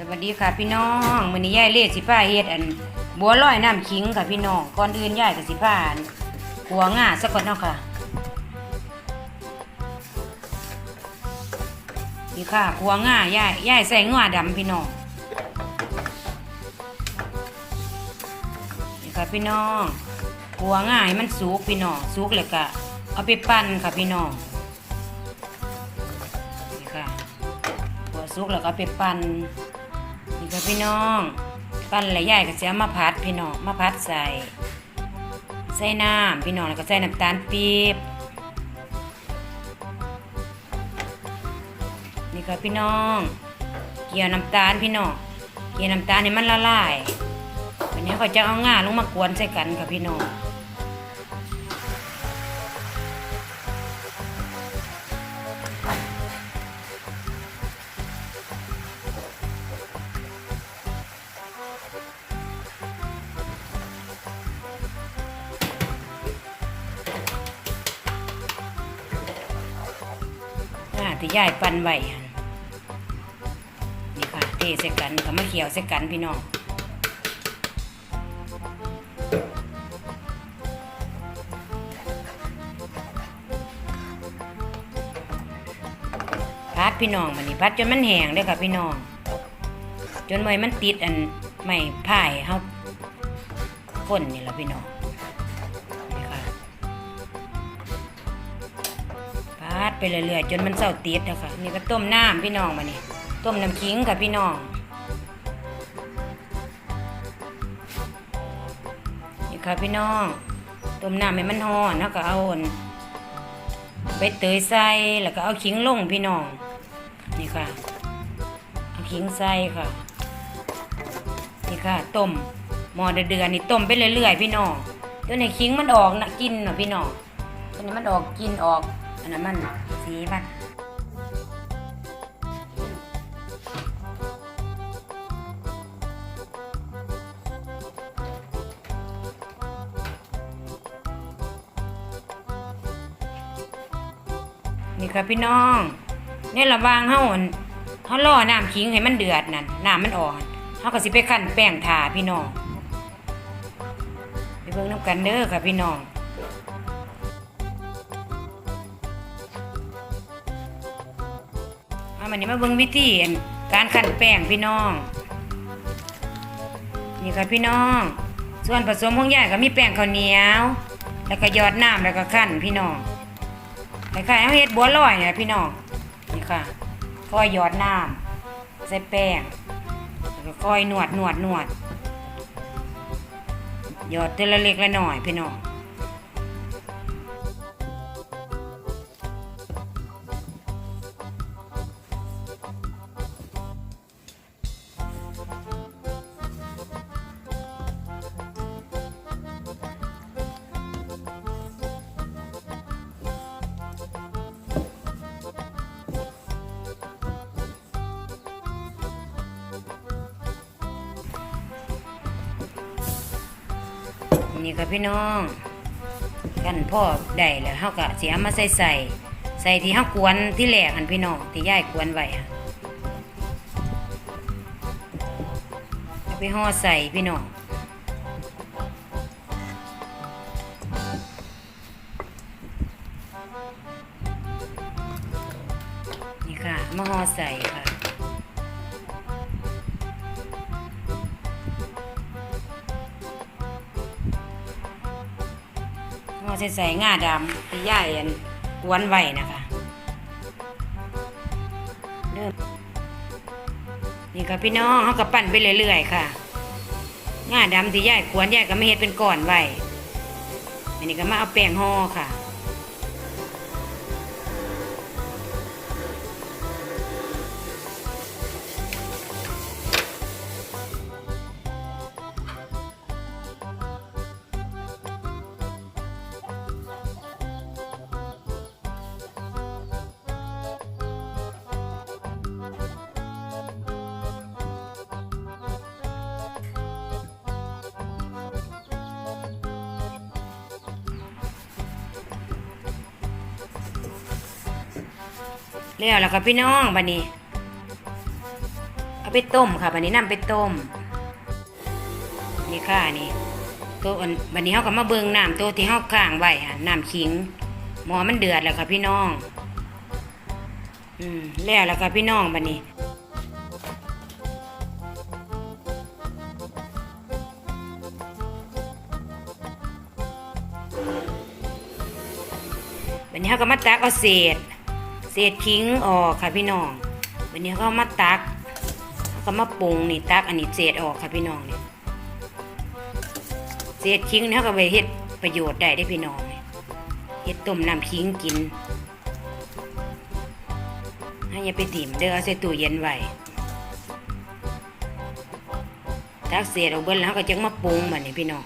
สวัสดีค่ะพี่น้องมื้อนี้ยายเล่สิพาเฮ็ดอัน บัวลอยน้ำขิงค่ะพี่น้องก่อนอื่นยายก็สิพาอันหัวง่าซะก่อนเนาะค่ะนี่ค่ะหัวง่ายายยายใส่งัวดำพี่น้องนี่ค่ะพี่น้องหัวง่าให้มันสุกพี่น้องสุกแล้วก็เอาไปปั้นค่ะพี่น้องนี่ค่ะหัวสุกแล้วก็ไปปั่น ค่ะพี่น้อง ปั้นละใหญ่ก็จะมาพัดพี่น้องมาพัดใส่ ใส่น้ำพี่น้องแล้วก็ใส่น้ำตาลปี๊บนี่ค่ะพี่น้อง เกี่ยวน้ำตาลพี่น้องเกี่ยวน้ำตาลให้มันละลายวันนี้ก็จะเอาง่าลงมากวนใส่กันค่ะพี่น้อง ที่ยายปั่นไว้หั่นนี่ค่ะเทใส่กันก็มาเคี่ยวใส่กันพี่น้องพัดพี่น้องมันนี่พัดจนมันแห้งเลยค่ะพี่น้อง จนไม่มันติดอันไม่พ่ายเฮาคนนี่แหละพี่น้อง ดไปเรื่อยๆจนมันเศร้าติดนะคะนี่ก็ต้มน้ำพี่น้องมานี่ต้มน้ำขิงค่ะพี่น้องนี่ค่ะพี่น้องต้มน้ำให้มันหอนแล้วก็เอาอนใบเตยใส่แล้วก็เอาขิงลงพี่น้องนี่ค่ะเอาขิงใส่ค่ะนี่ค่ะต้มหม้อเดือดๆนี่ต้มไปเรื่อยๆพี่น้องจนในขิงมันออกนะกินเนาะพี่น้องจนให้มันออกกินออก นนั้นมันสีมันนี่ค่ะพี่น้องในระวางเฮาอนเฮาล่อน้ำขิงให้มันเดือดนั่นน้ำมันอ่อนเฮาก็สิไปคั่นแป้งทาพี่น้องไปเบิ่งน้ำกันเด้อค่ะพี่น้อง เอามันนี้มาเบิ่งวิธีอั่นการขันแป้งพี่น้อง นี่ค่ะพี่น้อง ส่วนผสมของยายก็มีแป้งข้าวเหนียว แล้วก็ยอดน้ำแล้วก็ขั้นพี่น้องคล้ายๆเอาเฮ็ดบัวลอยเนี่ยพี่น้อง นี่ค่ะค่อยยอดน้ำใส่แป้งแล้วก็ค่อยนวดนวดนวดยอดทีละเล็กละหน่อยพี่น้อง นี่ค่ะพี่น้องกันพ่อได้แล้วเฮาก็สิเอามาใส่ใส่ใส่ที่เฮากวนที่แรกหันพี่น้องที่ยายกวนไว้อะเอาไปห่อใส่พี่น้องนี่ค่ะมาห่อใส่ค่ะ ใส่ใส่ง่าดำที่ย่ายอันกวนไว้นะคะเริ่มนี่ค่ะพี่น้องเขาก็ปั้นไปเรื่อยๆค่ะง่าดำที่ย่ายกวนย่ายก็ไม่เห็ดเป็นก้อนไว้อันนี้ก็มาเอาแป้งห่อค่ะ แล้วแล้วก็พี่น้องบัดนี้ เอาไปต้มค่ะบัดนี้นำไปต้ม นี่ค่ะนี่ตัวอันบัดนี้เฮาก็มาเบิงน้ำตัวที่เฮาข้างไว้ค่ะน้ำขิง หมอมันเดือดแล้วค่ะพี่น้อง อืมแล้วแล้วค่ะพี่น้องบัดนี้วันนี้เขาก็มาตักเอาเศษ เศษขิงออกค่ะพี่น้องวันนี้ก็มาตักก็มาปรุงนี่ตักอันนี้เศษออกค่ะพี่น้องนี่เศษขิงนี่เขาก็ไปเฮ็ดประโยชน์ได้ได้พี่น้องเฮ็ดต้มน้ำขิงกินให้อย่าไปถิ่มเด้อเอาใส่ตู้เย็นไว้ตักเศษออกเบิ้ลแล้วก็จะมาปรุงมันนี่พี่น้อง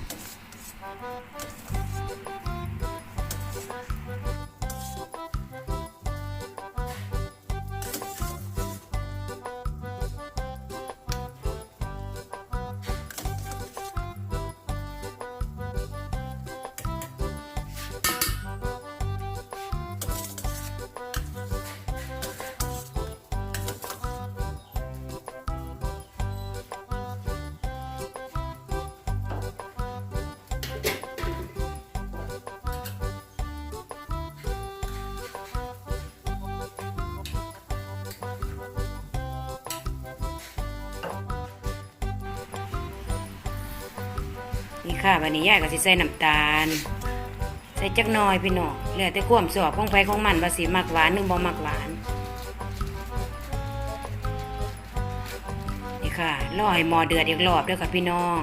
นี่ค่ะวันนี้ยายก็สิใส่น้ำตาล ใส่จักน้อยพี่น้องแล้วแต่ความสอบของไฟของมันว่าสิมักหวานหรือบ่มักหวานนี่ค่ะรอให้หมอเดือดอีกรอบด้วยค่ะพี่น้อง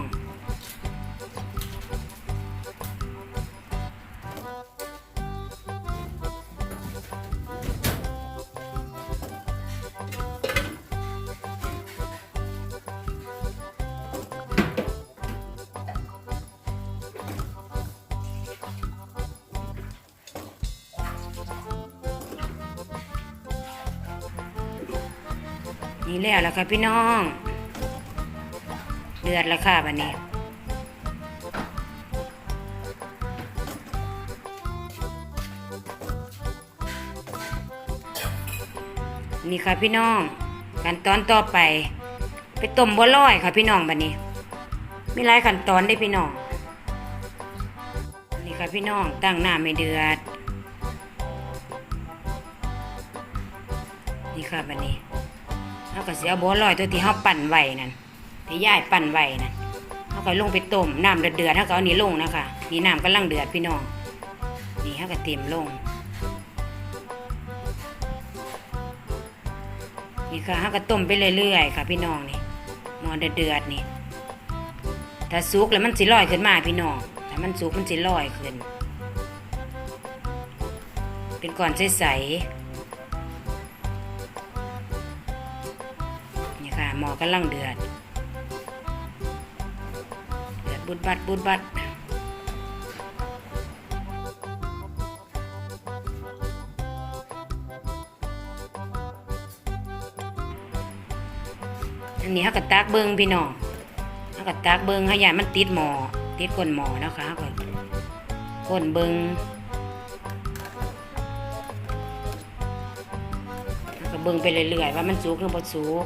นี่แล้วล่ะค่ะพี่น้องเดือดแล้วค่ะวันนี้นี่ค่ะพี่น้องขั้นตอนต่อไป ไปต้มบัวลอยค่ะพี่น้องบัดนี้ มีหลายขั้นตอนได้พี่น้องนี่ค่ะพี่น้องตั้งน้ำให้เดือด นี่ค่ะบัดนี้ เขาก็เสียบัวลอยตัวที่เขาปั่นไว้นั่นที่ย่ายปั่นไว้นั่นเขาก็ลงไปต้มน้ำเดือดเดือดๆเขาก็เอานี่ลงนะคะนี่น้ำกำลังเดือดพี่น้องนี่เขาก็เตรียมลง นี่ค่ะเขาก็ต้มไปเรื่อยๆค่ะพี่น้องนี่มอเดือดเดือดๆนี่ถ้าสุกแล้วมันสิลอยขึ้นมาพี่น้องถ้ามันสุกมันสิลอยขึ้น เป็นก้อนใสๆ กำลังเดือด เดือดบุดบัดบุดบัดอันนี้เขาก็ตักเบิงพี่น้องเขาก็ตักเบิงให้ยานมันติดหมอติดก้นหมอนะคะเขาก็ก้นเบิงเขาก็เบิงไปเรื่อยๆว่ามันสุกหรือบ่สุก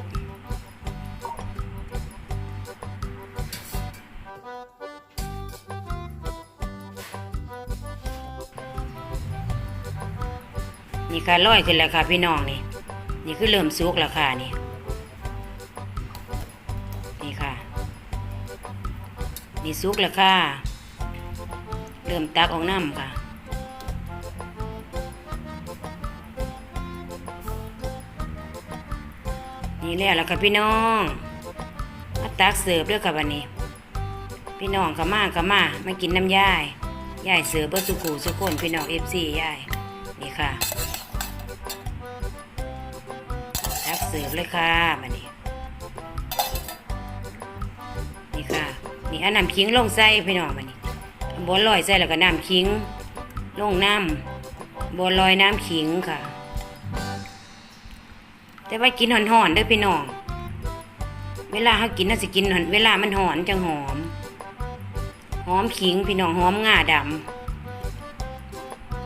นี่ค่ะร้อยขึ้นแล้วค่ะพี่น้องนี่ นี่คือเริ่มสุกแล้วค่ะนี่ นี่ค่ะ นี่สุกแล้วค่ะ เริ่มตักออกน้ำค่ะนี่แล้วล้วค่ะพี่น้องมาตักเสิร์ฟด้วยค่ะวันนี้ พี่น้องก็มาก็มามากินน้ำย่ายย่ายเสิร์ฟเบอร์สุกูสุกคนพี่น้องเอฟซีย่ายนี่ค่ะ เสิร์ฟเลยค่ะมานี่นี่ค่ะ นี่อาน้ำขิงลงใส่พี่น้องมานี่เอาบัวลอยใส่แล้วก็น้ำขิง ลงน้ำบัวลอยน้ำขิงค่ะ แต่ว่ากินห่อนๆด้อพี่น้อง เวลาเขากินน่าสิกินหอนเวลามันหอนจังหอม หอมขิงพี่น้องหอมง่าดำ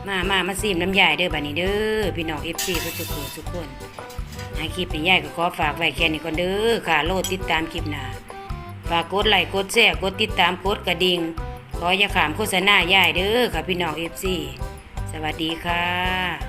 มามามาซีมน้ำยายเด้อบัดนี้เด้อพี่น้องเอฟซีทุกคนทุกคนหาคลิปนี้ยายก็ขอฝากไว้แค่นี้ก่อนเด้อค่ะโลดติดตามคลิปหน้าฝากกดไลค์กดแชร์กดติดตามกดกระดิ่งขออย่าขามโฆษณายายเด้อค่ะพี่น้องเอฟซีสวัสดีค่ะ